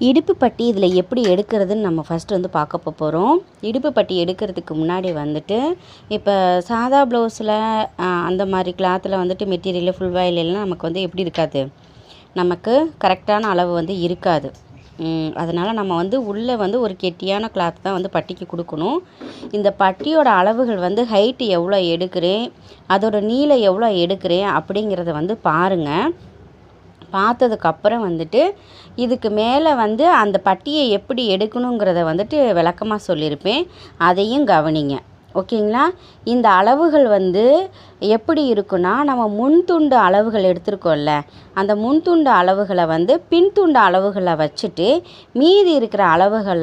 இடுப்பு பட்டி இதில் எப்படி எடுக்கிறதுன்னு நம்ம ஃபஸ்ட்டு வந்து பார்க்க போகிறோம் இடுப்பு பட்டி எடுக்கிறதுக்கு முன்னாடி வந்துட்டு இப்போ சாதா ப்ளவுஸில் அந்த மாதிரி கிளாத்தில் வந்துட்டு மெட்டீரியல் ஃபுல் வாயில் எல்லாம் நமக்கு வந்து எப்படி இருக்காது? நமக்கு கரெக்டான அளவு வந்து இருக்காது. அதனால் நம்ம வந்து உள்ளே வந்து ஒரு கெட்டியான கிளாத் தான் வந்து பட்டிக்கு கொடுக்கணும். இந்த பட்டியோட அளவுகள் வந்து ஹைட்டு எவ்வளோ எடுக்கிறேன் அதோட நீளம் எவ்வளோ எடுக்கிறேன் அப்படிங்கிறத வந்து பாருங்கள் பார்த்ததுக்கப்புறம் வந்துட்டு இதுக்கு மேலே வந்து அந்த பட்டியை எப்படி எடுக்கணுங்கிறத வந்துட்டு விளக்கமாக சொல்லியிருப்பேன். அதையும் கவனிங்க. ஓகேங்களா? இந்த அளவுகள் வந்து எப்படி இருக்குன்னா நம்ம முன் துண்டு அளவுகள் எடுத்திருக்கோம்ல அந்த முன் துண்டு அளவுகளை வந்து பின் துண்டு அளவுகளை வச்சுட்டு மீதி இருக்கிற அளவுகள்